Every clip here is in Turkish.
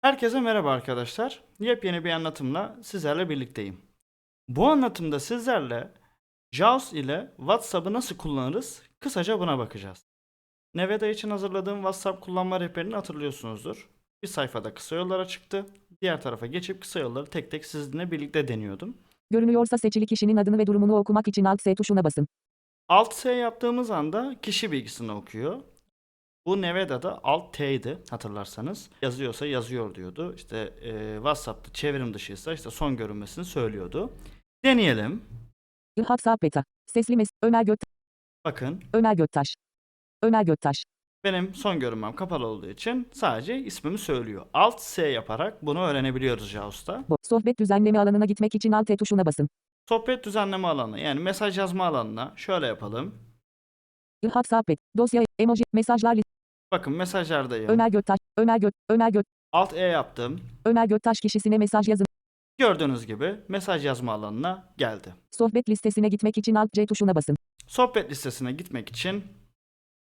Herkese merhaba arkadaşlar. Yepyeni bir anlatımla sizlerle birlikteyim. Bu anlatımda sizlerle JAWS ile WhatsApp'ı nasıl kullanırız? Kısaca buna bakacağız. Nevada için hazırladığım WhatsApp kullanma rehberini hatırlıyorsunuzdur. Bir sayfada kısa yollara çıktı. Diğer tarafa geçip kısa yolları tek tek sizinle birlikte deniyordum. Görünüyorsa seçili kişinin adını ve durumunu okumak için Alt S tuşuna basın. Alt S yaptığımız anda kişi bilgisini okuyor. Bu Nevada'da Alt T'ydi hatırlarsanız. Yazıyorsa yazıyor diyordu. İşte e, WhatsApp'ta çevrim dışıysa işte son görünmesini söylüyordu. Deneyelim. WhatsApp beta. Sesli mes Ömer Göt Bakın Ömer Göktaş. Ömer Göktaş. benim son görünmem kapalı olduğu için sadece ismimi söylüyor. Alt S yaparak bunu öğrenebiliyoruz JAWS'ta. Sohbet düzenleme alanına gitmek için Alt T tuşuna basın. Sohbet düzenleme alanı yani mesaj yazma alanına şöyle yapalım. WhatsApp bet. Dosya, emoji, mesajlar. Bakın mesajlardayım. Ömer Göktaş. Ömer Göt Ömer Göt Alt E yaptım. Ömer Göktaş kişisine mesaj yazın. Gördüğünüz gibi mesaj yazma alanına geldi. Sohbet listesine gitmek için Alt C tuşuna basın. Sohbet listesine gitmek için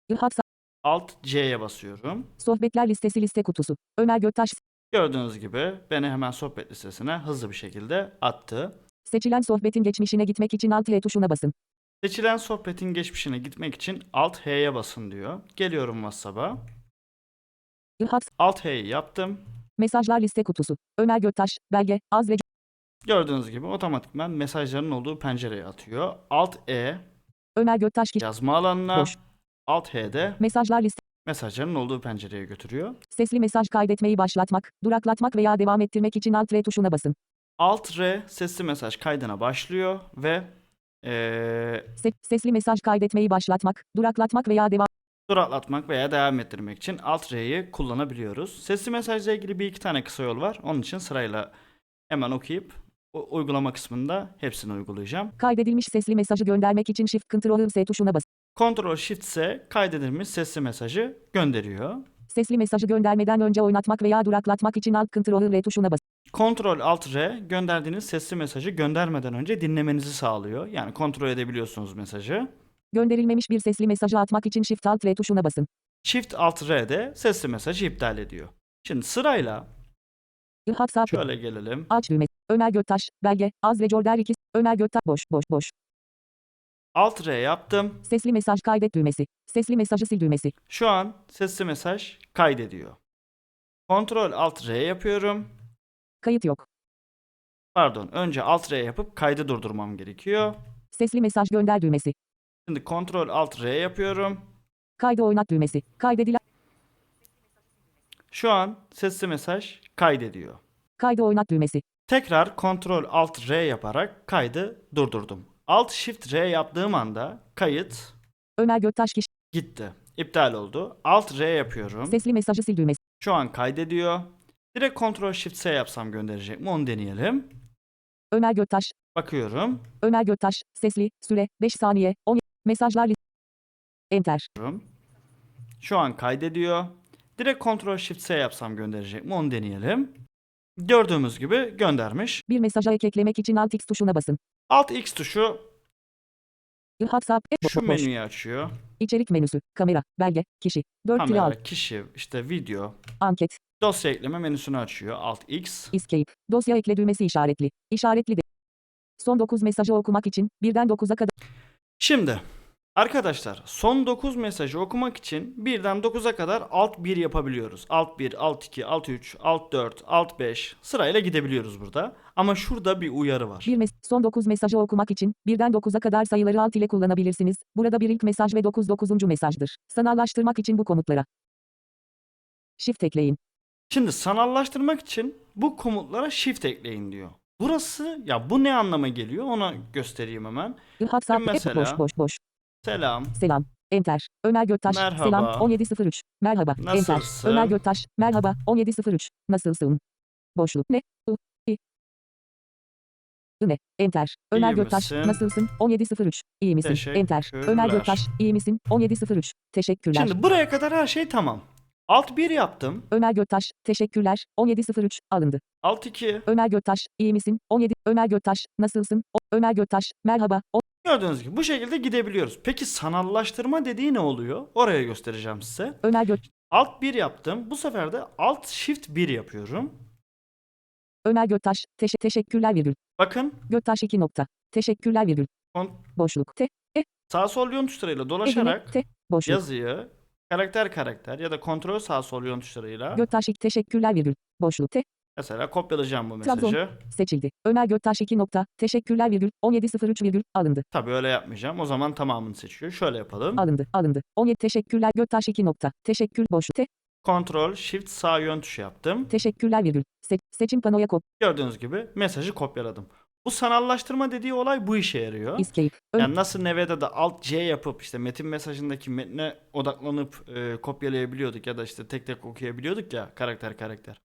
WhatsApp Alt C'ye basıyorum. sohbetler listesi liste kutusu. Ömer Göktaş Gördüğünüz gibi beni hemen sohbet listesine hızlı bir şekilde attı. seçilen sohbetin geçmişine gitmek için Alt Y tuşuna basın. Seçilen sohbetin geçmişine gitmek için Alt H'ye basın diyor. Geliyorum WhatsApp'a. WhatsApp Alt H'yi yaptım. mesajlar liste kutusu. Ömer Göktaş belge az ve Gördüğünüz gibi otomatikman mesajların olduğu pencereye atıyor. Alt E Ömer Göktaş yazma alanına, Boş. Alt H'de mesajlar liste mesajların olduğu pencereye götürüyor. Sesli mesaj kaydetmeyi başlatmak, duraklatmak veya devam ettirmek için Alt R tuşuna basın. Alt R sesli mesaj kaydına başlıyor ve Se- sesli mesaj kaydetmeyi başlatmak, duraklatmak veya devam duraklatmak veya devam ettirmek için Alt R'yi kullanabiliyoruz. Sesli mesajla ilgili bir iki tane kısa yol var. Onun için sırayla hemen okuyup uygulama kısmında hepsini uygulayacağım. kaydedilmiş sesli mesajı göndermek için Shift Ctrl S tuşuna basın. Ctrl Shift S kaydedilmiş sesli mesajı gönderiyor. Sesli mesajı göndermeden önce oynatmak veya duraklatmak için Alt Ctrl R tuşuna basın. Ctrl Alt R gönderdiğiniz sesli mesajı göndermeden önce dinlemenizi sağlıyor. Yani kontrol edebiliyorsunuz mesajı. Gönderilmemiş bir sesli mesajı atmak için Shift Alt R tuşuna basın. Shift Alt R de sesli mesajı iptal ediyor. Şimdi sırayla şöyle gelelim. aç düğmesi. Ömer Göktaş belge az ve Jorder 2 Ömer Göktaş boş boş boş. Alt R yaptım. Sesli mesaj kaydet düğmesi. Sesli mesajı sil düğmesi. Şu an sesli mesaj kaydediyor. Ctrl Alt R yapıyorum. Kayıt yok. Pardon, önce Alt R yapıp kaydı durdurmam gerekiyor. Sesli mesaj gönder düğmesi. Şimdi Ctrl Alt R yapıyorum. Kaydı oynat düğmesi. Kaydedilen Şu an sesli mesaj kaydediyor. kaydı oynat düğmesi. Tekrar Ctrl Alt R yaparak kaydı durdurdum. Alt Shift R yaptığım anda kayıt Ömer Göktaş gitti. İptal oldu. Alt R yapıyorum. sesli mesajı sil düğmesi. Şu an kaydediyor. Direkt Ctrl Shift S yapsam gönderecek mi? Onu deneyelim. Ömer Göktaş Bakıyorum. Ömer Göktaş, sesli, süre, 5 saniye, 10, mesajlar list. Enter. Şu an kaydediyor. Direkt Ctrl Shift S yapsam gönderecek mi? Onu deneyelim. Gördüğümüz gibi göndermiş. Bir mesaja ek eklemek için Alt X tuşuna basın. Alt X tuşu WhatsApp, şu menüyü açıyor. içerik menüsü, kamera, belge, kişi, 4 kilo al, kişi, işte video, anket, dosya ekleme menüsünü açıyor. Alt X. escape, dosya ekle düğmesi işaretli, işaretli de. Son 9 mesajı okumak için, birden 9'a kadar Şimdi arkadaşlar son 9 mesajı okumak için birden 9'a kadar alt 1 yapabiliyoruz. Alt 1, alt 2, alt 3, alt 4, alt 5 sırayla gidebiliyoruz burada. Ama şurada bir uyarı var. bir mes son 9 mesajı okumak için, birden 9'a kadar sayıları alt ile kullanabilirsiniz. Burada bir ilk mesaj ve 9 9. mesajdır. Sanallaştırmak için bu komutlara. Shift ekleyin. Şimdi sanallaştırmak için bu komutlara shift ekleyin diyor. Burası ya bu ne anlama geliyor ona göstereyim hemen. E, Mesela- boş boş boş. Selam. Selam. Enter. Ömer Göktaş. Merhaba. Selam. 1703. Merhaba. Enter. Nasılsın? Ömer Göktaş. Merhaba. 1703. Nasılsın? Boşluk. Ne? U. I. I ne? Enter. Ömer İyi Göktaş. misin? Nasılsın? 1703. İyi misin? Enter. Ömer. Göktaş. İyi misin? 1703. Teşekkürler. Şimdi buraya kadar her şey tamam. Alt 1 yaptım. Ömer Göktaş. Teşekkürler. 1703. Alındı. Alt 2. Ömer Göktaş. İyi misin? 17. Ömer Göktaş. Nasılsın? O- Ömer Göktaş. Merhaba. O- Gördüğünüz gibi bu şekilde gidebiliyoruz. Peki sanallaştırma dediği ne oluyor? Oraya göstereceğim size. Ömer Gök. Alt 1 yaptım. Bu sefer de Alt Shift 1 yapıyorum. Ömer Göktaş, teşe- teşekkürler virgül. Bakın Göktaş 2 nokta. Teşekkürler virgül. Kon- Boşluk. Te, sağ sol yön tuşlarıyla dolaşarak te, boşluk. yazıyı karakter karakter ya da kontrol sağ sol yön tuşlarıyla Göktaş 2 teşekkürler virgül. Boşluk. Te, mesela kopyalayacağım bu Trabzon. mesajı. seçildi. Ömer Göktaş 2 nokta. Teşekkürler virgül. 1703 virgül. Alındı. Tabii öyle yapmayacağım. O zaman tamamını seçiyor. Şöyle yapalım. Alındı. Alındı. 17 teşekkürler Göktaş 2 nokta. Teşekkür boşluk. Te, Kontrol Shift sağ yön tuşu yaptım. teşekkürler virgül. Se, seçim panoya kop. Gördüğünüz gibi mesajı kopyaladım. Bu sanallaştırma dediği olay bu işe yarıyor. Escape. Yani nasıl Neve'de de Alt C yapıp işte metin mesajındaki metne odaklanıp e, kopyalayabiliyorduk ya da işte tek tek okuyabiliyorduk ya karakter karakter.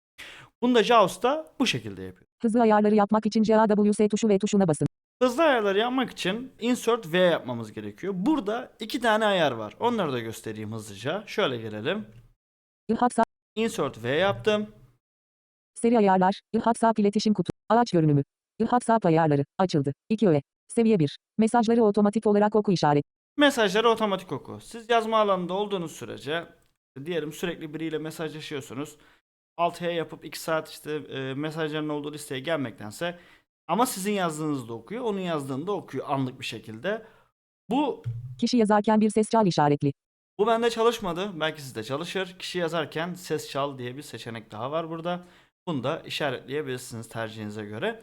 Bunu da JAWS'ta bu şekilde yapıyor. hızlı ayarları yapmak için CAWS tuşu ve tuşuna basın. Hızlı ayarları yapmak için Insert V yapmamız gerekiyor. Burada iki tane ayar var. Onları da göstereyim hızlıca. Şöyle gelelim. IHAK sağ, Insert V yaptım. seri ayarlar. IHAK sağ iletişim kutu. Ağaç görünümü. IHAK sağ ayarları. Açıldı. 2 öğe. Seviye 1. Mesajları otomatik olarak oku işaret. Mesajları otomatik oku. Siz yazma alanında olduğunuz sürece diyelim sürekli biriyle mesajlaşıyorsunuz. Alt H yapıp 2 saat işte e, mesajların olduğu listeye gelmektense ama sizin yazdığınızı da okuyor, onun yazdığını da okuyor anlık bir şekilde. Bu Kişi yazarken bir ses çal işaretli. bu bende çalışmadı. Belki sizde çalışır. Kişi yazarken ses çal diye bir seçenek daha var burada. Bunu da işaretleyebilirsiniz tercihinize göre.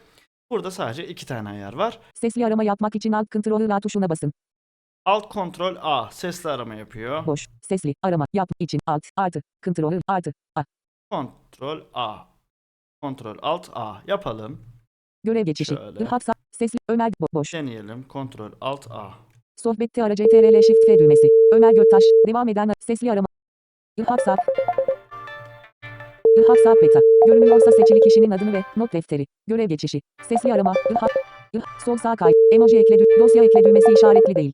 Burada sadece iki tane ayar var. Sesli arama yapmak için alt Ctrl A tuşuna basın. Alt kontrol A sesli arama yapıyor. Boş. Sesli arama yap için alt artı Ctrl artı A. Kontrol A. Kontrol Alt A yapalım. Görev geçişi. Şöyle. IHAK sağ, sesli Ömer bo- boş. Deneyelim. Kontrol Alt A. Sohbette ara CTRL Shift F düğmesi. Ömer Göktaş. Devam eden sesli arama. İlhak Sap. İlhak Sap Beta. Görünüyorsa seçili kişinin adını ve not defteri. Görev geçişi. Sesli arama. İlhak. İlhak. Sol sağ kay. Emoji ekle. Dosya ekle düğmesi işaretli değil.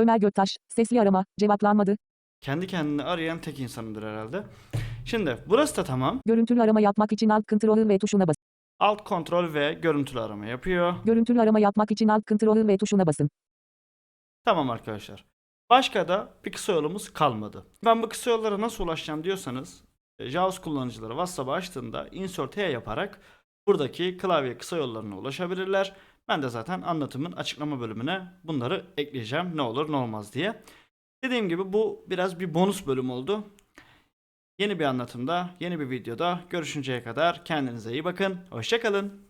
Ömer Göktaş. Sesli arama. Cevaplanmadı. Kendi kendini arayan tek insanıdır herhalde. Şimdi burası da tamam. Görüntülü arama yapmak için alt Ctrl V tuşuna basın. Alt kontrol ve görüntülü arama yapıyor. Görüntülü arama yapmak için alt Ctrl V tuşuna basın. Tamam arkadaşlar. Başka da bir kısa yolumuz kalmadı. Ben bu kısa yollara nasıl ulaşacağım diyorsanız e, JAWS kullanıcıları WhatsApp'ı açtığında insert H yaparak buradaki klavye kısa yollarına ulaşabilirler. Ben de zaten anlatımın açıklama bölümüne bunları ekleyeceğim ne olur ne olmaz diye. Dediğim gibi bu biraz bir bonus bölüm oldu. Yeni bir anlatımda, yeni bir videoda görüşünceye kadar kendinize iyi bakın. Hoşçakalın.